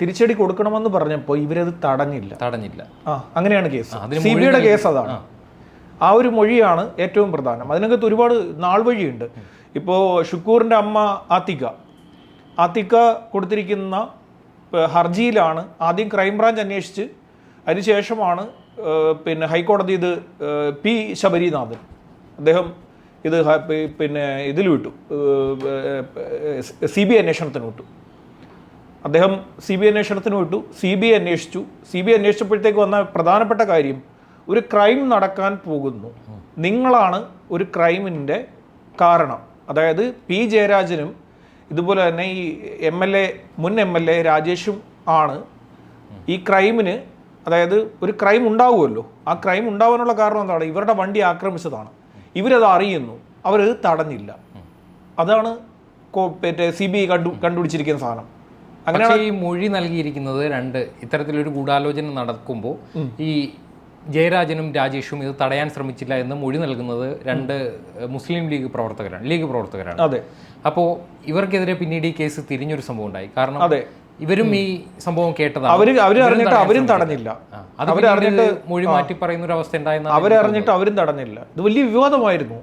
തിരിച്ചടി കൊടുക്കണമെന്ന് പറഞ്ഞപ്പോൾ ഇവരത് തടഞ്ഞില്ല. തടഞ്ഞില്ല. ആ അങ്ങനെയാണ് കേസ്. സി ബിയുടെ കേസ് അതാണ്. ആ. ഒരു മൊഴിയാണ് ഏറ്റവും പ്രധാനം. അതിനകത്ത് ഒരുപാട് നാൾ വഴിയുണ്ട് ഇപ്പോൾ ഷുക്കൂറിന്റെ അമ്മ ആത്തിക്ക. ആത്തിക്ക കൊടുത്തിരിക്കുന്ന ഹർജിയിലാണ് ആദ്യം ക്രൈംബ്രാഞ്ച് അന്വേഷിച്ച് അതിനുശേഷമാണ് പിന്നെ ഹൈക്കോടതി ഇത് പി ശബരിനാഥൻ അദ്ദേഹം ഇത് പിന്നെ ഇതിൽ വിട്ടു സി ബി അന്വേഷണത്തിന് വിട്ടു അദ്ദേഹം സി ബി അന്വേഷണത്തിന് വിട്ടു സി ബി അന്വേഷിച്ചു. സി ബി അന്വേഷിച്ചപ്പോഴത്തേക്ക് വന്ന പ്രധാനപ്പെട്ട കാര്യം ഒരു ക്രൈം നടക്കാൻ പോകുന്നു. നിങ്ങളാണ് ഒരു ക്രൈമിന്റെ കാരണം. അതായത് പി ജയരാജനും ഇതുപോലെ തന്നെ ഈ എം എൽ എ മുൻ എം എൽ എ രാജേഷും ആണ്. ഈ ക്രൈമിന് അതായത് ഒരു ക്രൈം ഉണ്ടാവുമല്ലോ. ആ ക്രൈം ഉണ്ടാവാനുള്ള കാരണം എന്താണ്? ഇവരുടെ വണ്ടി ആക്രമിച്ചതാണ്. ഇവരത് അറിയുന്നു. അവരത് തടഞ്ഞില്ല. അതാണ് സി ബി ഐ കണ്ടു കണ്ടുപിടിച്ചിരിക്കുന്ന സാധനം. അങ്ങനെ ഈ മൊഴി നൽകിയിരിക്കുന്നത് രണ്ട് ഇത്തരത്തിലൊരു ഗൂഢാലോചന നടക്കുമ്പോൾ ഈ ജയരാജനും രാജേഷും ഇത് തടയാൻ ശ്രമിച്ചില്ല എന്ന് മൊഴി നൽകുന്നത് രണ്ട് മുസ്ലിം ലീഗ് പ്രവർത്തകരാണ് ലീഗ് പ്രവർത്തകരാണ്. അതെ. അപ്പോൾ ഇവർക്കെതിരെ പിന്നീട് ഈ കേസ് തിരിഞ്ഞൊരു സംഭവം ഉണ്ടായി കാരണം അതെ. ഇവരും ഈ സംഭവം കേട്ടതാണ്. അവർ അവർ അറിഞ്ഞിട്ട് അവരും തടഞ്ഞില്ല. ആ, അത് അവർ പിന്നീട് അറിഞ്ഞിട്ട് മൊഴി മാറ്റി പറയുന്ന ഒരു അവസ്ഥ ഉണ്ടായിരുന്നു അവരറിഞ്ഞിട്ട് അവരും തടഞ്ഞില്ല. ഇത് വലിയ വിവാദമായിരുന്നു.